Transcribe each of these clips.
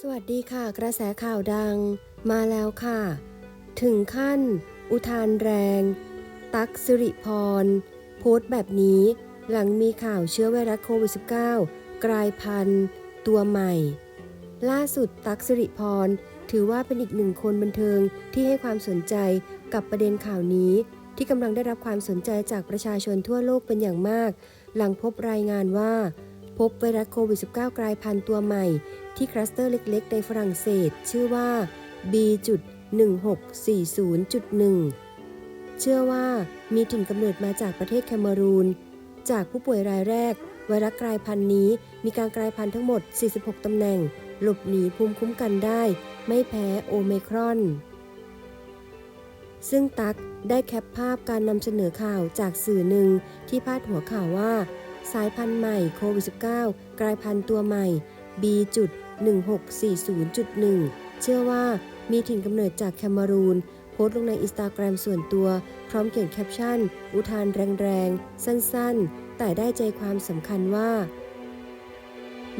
สวัสดีค่ะ กระแสข่าวดังมาแล้วค่ะ ถึงขั้น อุทานแรง ตักสิริพร โพสต์แบบนี้หลังมีข่าวเชื้อไวรัสโควิด -19 กลายพันธุ์ตัวใหม่ ล่าสุดตักสิริพร ถือว่าเป็นอีกหนึ่งคนบันเทิงที่ให้ความสนใจกับประเด็นข่าวนี้ ที่กำลังได้รับความสนใจจากประชาชนทั่วโลกเป็นอย่างมาก หลังพบรายงานว่า พบไวรัสโควิด -19 กลายพันธุ์ตัวใหม่ ที่คลัสเตอร์เล็กๆ ในฝรั่งเศส ชื่อว่า B.1640.1 เชื่อว่ามีถิ่นกำเนิดมาจากประเทศแคเมรูน จากผู้ป่วยรายแรก ไวรัสกลายพันธุ์นี้มีการกลายพันธุ์ทั้งหมด 46 ตำแหน่ง หลบหนีภูมิคุ้มกันได้ ไม่แพ้โอเมครอน ซึ่งตักได้แคปภาพการนำเสนอข่าวจากสื่อหนึ่งที่พาดหัวข่าวว่า สายพันธุ์ใหม่โควิด -19 กลายพันธุ์ตัวใหม่ B.1640.1 เชื่อว่ามีถิ่นกำเนิดจากแคเมรูน โพสต์ลงในอินสตาแกรมส่วนตัว พร้อมเขียนแคปชั่น อุทานแรงๆ สั้นๆ แต่ได้ใจความสำคัญว่า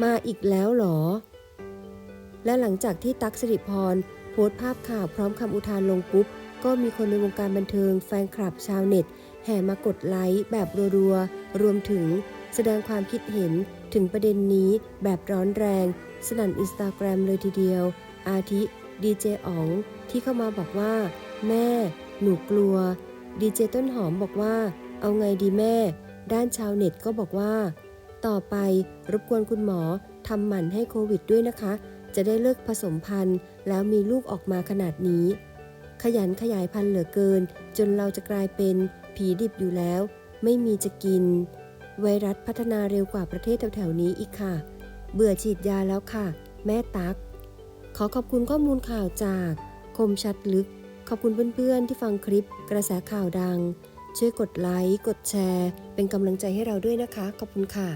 มาอีกแล้วหรอ และหลังจากที่ตั๊กสิริพรโพสต์ภาพข่าวพร้อมคำอุทานลงปุ๊บ ก็มีคนในวงการบันเทิงแฟนคลับชาวเน็ต แห่มากดไลค์แบบรัวๆ รวมถึงแสดงความคิดเห็นถึงประเด็นนี้แบบร้อนแรง สนั่นอินสตาแกรมเลยทีเดียว อาทิดีเจอ๋องที่เข้ามาบอกว่า แม่ หนูกลัว ดีเจต้นหอมบอกว่า เอาไงดีแม่ ด้านชาวเน็ตก็บอกว่า ต่อไปรบกวนคุณหมอทำหมันให้โควิดด้วยนะคะ จะได้เลิกผสมพันธุ์ แล้วมีลูกออกมาขนาดนี้ ขยันขยายพันธุ์เหลือเกิน จนเราจะกลายเป็นผีดิบอยู่แล้ว ไม่มีจะกิน ไวรัสพัฒนาเร็วกว่าประเทศแถวๆนี้อีกค่ะ เบื่อฉีดยาแล้วค่ะ แม่ตัก ขอขอบคุณข้อมูลข่าวจากคมชัดลึก ขอบคุณเพื่อนๆที่ฟังคลิปกระแสข่าวดัง ช่วยกดไลค์ กดแชร์ เป็นกำลังใจให้เราด้วยนะคะ ขอบคุณค่ะ